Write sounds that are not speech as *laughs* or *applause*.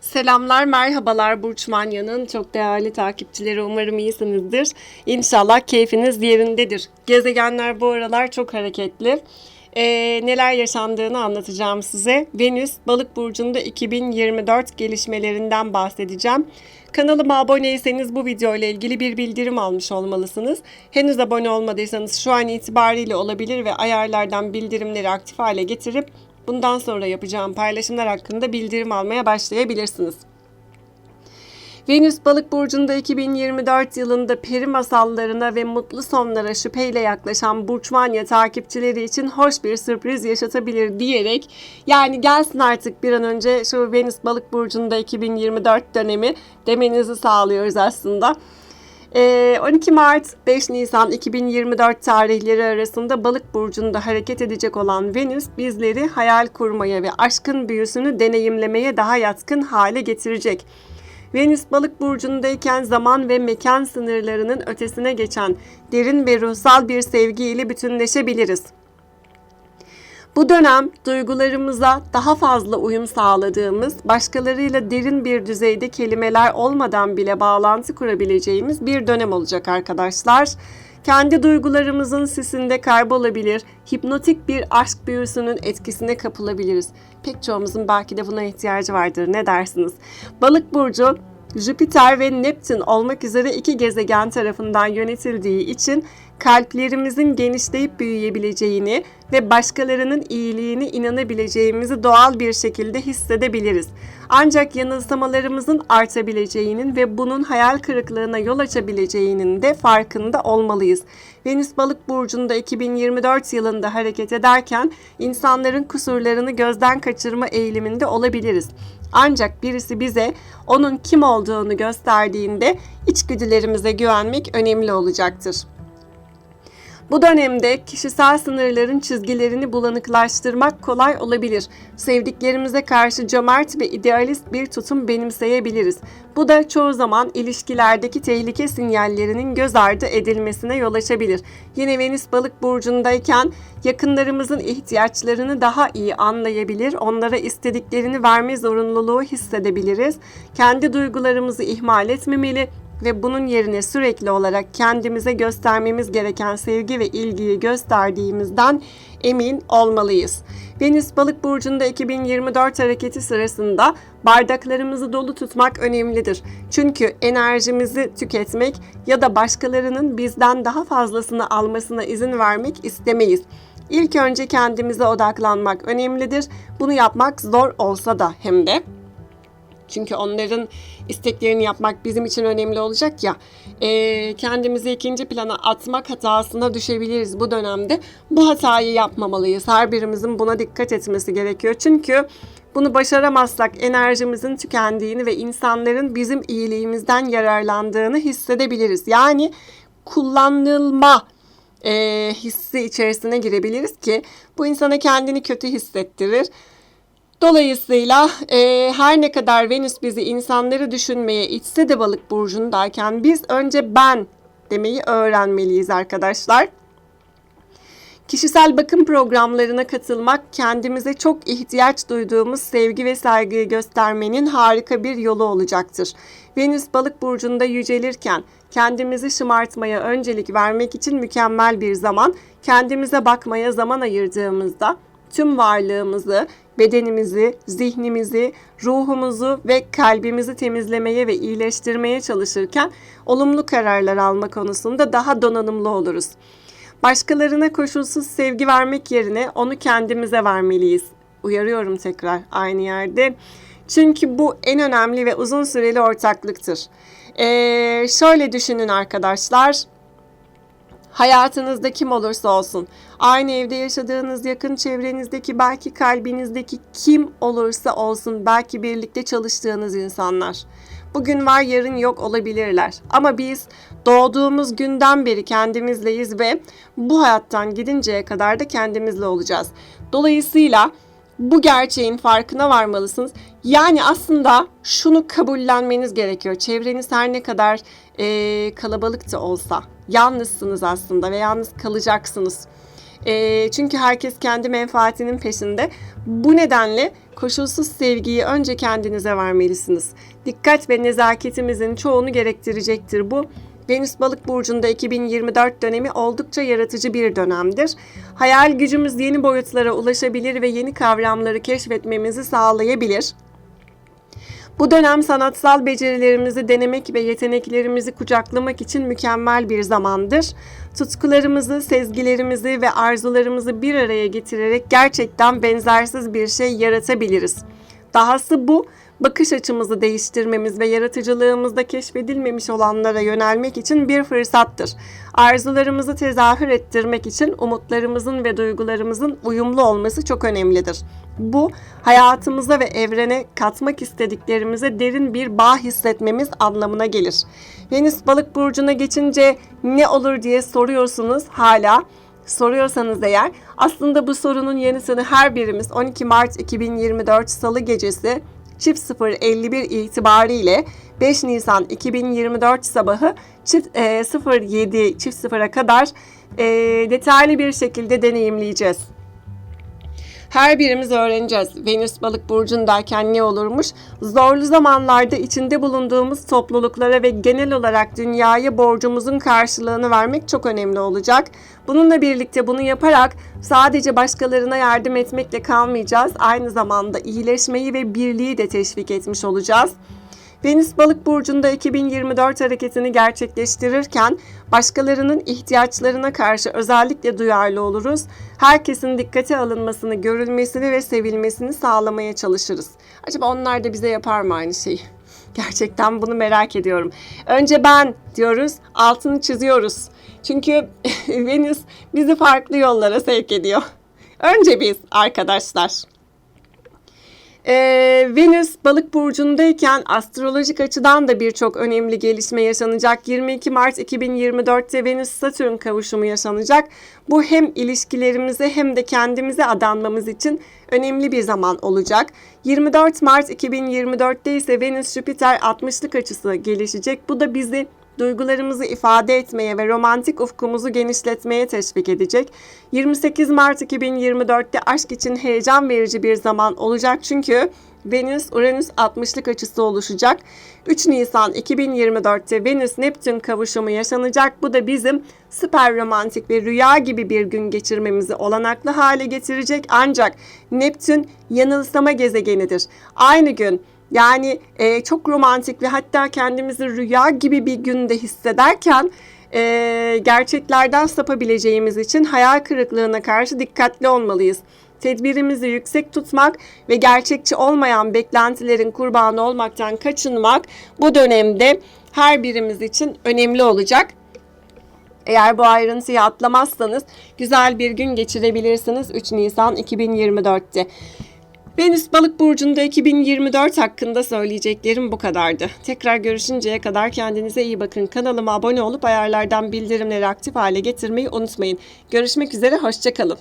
Selamlar, merhabalar Burç Manya'nın çok değerli takipçileri. Umarım iyisinizdir. İnşallah keyfiniz yerindedir. Gezegenler bu aralar çok hareketli. Ee, neler yaşandığını anlatacağım size. Venüs Balık burcunda 2024 gelişmelerinden bahsedeceğim. Kanalıma aboneyseniz bu video ile ilgili bir bildirim almış olmalısınız. Henüz abone olmadıysanız şu an itibariyle olabilir ve ayarlardan bildirimleri aktif hale getirip bundan sonra yapacağım paylaşımlar hakkında bildirim almaya başlayabilirsiniz. Venüs Balık burcunda 2024 yılında peri masallarına ve mutlu sonlara şüpheyle yaklaşan Burçmanya takipçileri için hoş bir sürpriz yaşatabilir diyerek yani gelsin artık bir an önce şu Venüs Balık burcunda 2024 dönemi demenizi sağlıyoruz aslında. Ee, 12 Mart 5 Nisan 2024 tarihleri arasında Balık burcunda hareket edecek olan Venüs bizleri hayal kurmaya ve aşkın büyüsünü deneyimlemeye daha yatkın hale getirecek. Venüs Balık burcundayken zaman ve mekan sınırlarının ötesine geçen derin ve ruhsal bir sevgiyle bütünleşebiliriz. Bu dönem duygularımıza daha fazla uyum sağladığımız, başkalarıyla derin bir düzeyde kelimeler olmadan bile bağlantı kurabileceğimiz bir dönem olacak arkadaşlar. Kendi duygularımızın sisinde kaybolabilir, hipnotik bir aşk büyüsünün etkisine kapılabiliriz. Pek çoğumuzun belki de buna ihtiyacı vardır. Ne dersiniz? Balık burcu Jüpiter ve Neptün olmak üzere iki gezegen tarafından yönetildiği için kalplerimizin genişleyip büyüyebileceğini ve başkalarının iyiliğine inanabileceğimizi doğal bir şekilde hissedebiliriz. Ancak yanılsamalarımızın artabileceğinin ve bunun hayal kırıklığına yol açabileceğinin de farkında olmalıyız. Venüs Balık burcunda 2024 yılında hareket ederken insanların kusurlarını gözden kaçırma eğiliminde olabiliriz. Ancak birisi bize onun kim olduğunu gösterdiğinde içgüdülerimize güvenmek önemli olacaktır. Bu dönemde kişisel sınırların çizgilerini bulanıklaştırmak kolay olabilir. Sevdiklerimize karşı cömert ve idealist bir tutum benimseyebiliriz. Bu da çoğu zaman ilişkilerdeki tehlike sinyallerinin göz ardı edilmesine yol açabilir. Yine Venüs balık burcundayken yakınlarımızın ihtiyaçlarını daha iyi anlayabilir, onlara istediklerini verme zorunluluğu hissedebiliriz. Kendi duygularımızı ihmal etmemeli, ve bunun yerine sürekli olarak kendimize göstermemiz gereken sevgi ve ilgiyi gösterdiğimizden emin olmalıyız. Venüs Balık burcunda 2024 hareketi sırasında bardaklarımızı dolu tutmak önemlidir. Çünkü enerjimizi tüketmek ya da başkalarının bizden daha fazlasını almasına izin vermek istemeyiz. İlk önce kendimize odaklanmak önemlidir. Bunu yapmak zor olsa da hem de çünkü onların isteklerini yapmak bizim için önemli olacak ya. E, kendimizi ikinci plana atmak hatasına düşebiliriz bu dönemde. Bu hatayı yapmamalıyız. Her birimizin buna dikkat etmesi gerekiyor. Çünkü bunu başaramazsak enerjimizin tükendiğini ve insanların bizim iyiliğimizden yararlandığını hissedebiliriz. Yani kullanılma e, hissi içerisine girebiliriz ki bu insana kendini kötü hissettirir. Dolayısıyla e, her ne kadar Venüs bizi insanları düşünmeye itse de balık burcundayken biz önce ben demeyi öğrenmeliyiz arkadaşlar. Kişisel bakım programlarına katılmak kendimize çok ihtiyaç duyduğumuz sevgi ve saygıyı göstermenin harika bir yolu olacaktır. Venüs balık burcunda yücelirken kendimizi şımartmaya öncelik vermek için mükemmel bir zaman, kendimize bakmaya zaman ayırdığımızda tüm varlığımızı, bedenimizi, zihnimizi, ruhumuzu ve kalbimizi temizlemeye ve iyileştirmeye çalışırken olumlu kararlar alma konusunda daha donanımlı oluruz. Başkalarına koşulsuz sevgi vermek yerine onu kendimize vermeliyiz. Uyarıyorum tekrar aynı yerde. Çünkü bu en önemli ve uzun süreli ortaklıktır. Ee, şöyle düşünün arkadaşlar. Hayatınızda kim olursa olsun, aynı evde yaşadığınız yakın çevrenizdeki, belki kalbinizdeki kim olursa olsun, belki birlikte çalıştığınız insanlar. Bugün var yarın yok olabilirler. Ama biz doğduğumuz günden beri kendimizleyiz ve bu hayattan gidinceye kadar da kendimizle olacağız. Dolayısıyla bu gerçeğin farkına varmalısınız. Yani aslında şunu kabullenmeniz gerekiyor. Çevreniz her ne kadar e, kalabalık da olsa yalnızsınız aslında ve yalnız kalacaksınız. E, çünkü herkes kendi menfaatinin peşinde. Bu nedenle koşulsuz sevgiyi önce kendinize vermelisiniz. Dikkat ve nezaketimizin çoğunu gerektirecektir bu. Venüs Balık burcunda 2024 dönemi oldukça yaratıcı bir dönemdir. Hayal gücümüz yeni boyutlara ulaşabilir ve yeni kavramları keşfetmemizi sağlayabilir. Bu dönem sanatsal becerilerimizi denemek ve yeteneklerimizi kucaklamak için mükemmel bir zamandır. Tutkularımızı, sezgilerimizi ve arzularımızı bir araya getirerek gerçekten benzersiz bir şey yaratabiliriz. Dahası bu bakış açımızı değiştirmemiz ve yaratıcılığımızda keşfedilmemiş olanlara yönelmek için bir fırsattır. Arzularımızı tezahür ettirmek için umutlarımızın ve duygularımızın uyumlu olması çok önemlidir. Bu hayatımıza ve evrene katmak istediklerimize derin bir bağ hissetmemiz anlamına gelir. Venüs balık burcuna geçince ne olur diye soruyorsunuz hala soruyorsanız eğer aslında bu sorunun yanıtını her birimiz 12 Mart 2024 Salı gecesi çift 051 itibariyle 5 Nisan 2024 sabahı çift e, 07 çift 0'a kadar e, detaylı bir şekilde deneyimleyeceğiz. Her birimiz öğreneceğiz. Venüs balık burcundayken ne olurmuş? Zorlu zamanlarda içinde bulunduğumuz topluluklara ve genel olarak dünyaya borcumuzun karşılığını vermek çok önemli olacak. Bununla birlikte bunu yaparak sadece başkalarına yardım etmekle kalmayacağız. Aynı zamanda iyileşmeyi ve birliği de teşvik etmiş olacağız. Venüs Balık burcunda 2024 hareketini gerçekleştirirken başkalarının ihtiyaçlarına karşı özellikle duyarlı oluruz. Herkesin dikkate alınmasını, görülmesini ve sevilmesini sağlamaya çalışırız. Acaba onlar da bize yapar mı aynı şeyi? *laughs* Gerçekten bunu merak ediyorum. Önce ben diyoruz, altını çiziyoruz. Çünkü *laughs* Venüs bizi farklı yollara sevk ediyor. Önce biz arkadaşlar. Ee, Venüs balık burcundayken astrolojik açıdan da birçok önemli gelişme yaşanacak. 22 Mart 2024'te Venüs Satürn kavuşumu yaşanacak. Bu hem ilişkilerimize hem de kendimize adanmamız için önemli bir zaman olacak. 24 Mart 2024'te ise Venüs Jüpiter 60'lık açısı gelişecek. Bu da bizi duygularımızı ifade etmeye ve romantik ufkumuzu genişletmeye teşvik edecek. 28 Mart 2024'te aşk için heyecan verici bir zaman olacak çünkü Venüs Uranüs 60'lık açısı oluşacak. 3 Nisan 2024'te Venüs Neptün kavuşumu yaşanacak. Bu da bizim süper romantik ve rüya gibi bir gün geçirmemizi olanaklı hale getirecek. Ancak Neptün yanılsama gezegenidir. Aynı gün yani e, çok romantik ve hatta kendimizi rüya gibi bir günde hissederken e, gerçeklerden sapabileceğimiz için hayal kırıklığına karşı dikkatli olmalıyız. Tedbirimizi yüksek tutmak ve gerçekçi olmayan beklentilerin kurbanı olmaktan kaçınmak bu dönemde her birimiz için önemli olacak. Eğer bu ayrıntıyı atlamazsanız güzel bir gün geçirebilirsiniz 3 Nisan 2024'te. Venüs Balık burcunda 2024 hakkında söyleyeceklerim bu kadardı. Tekrar görüşünceye kadar kendinize iyi bakın. Kanalıma abone olup ayarlardan bildirimleri aktif hale getirmeyi unutmayın. Görüşmek üzere, hoşçakalın.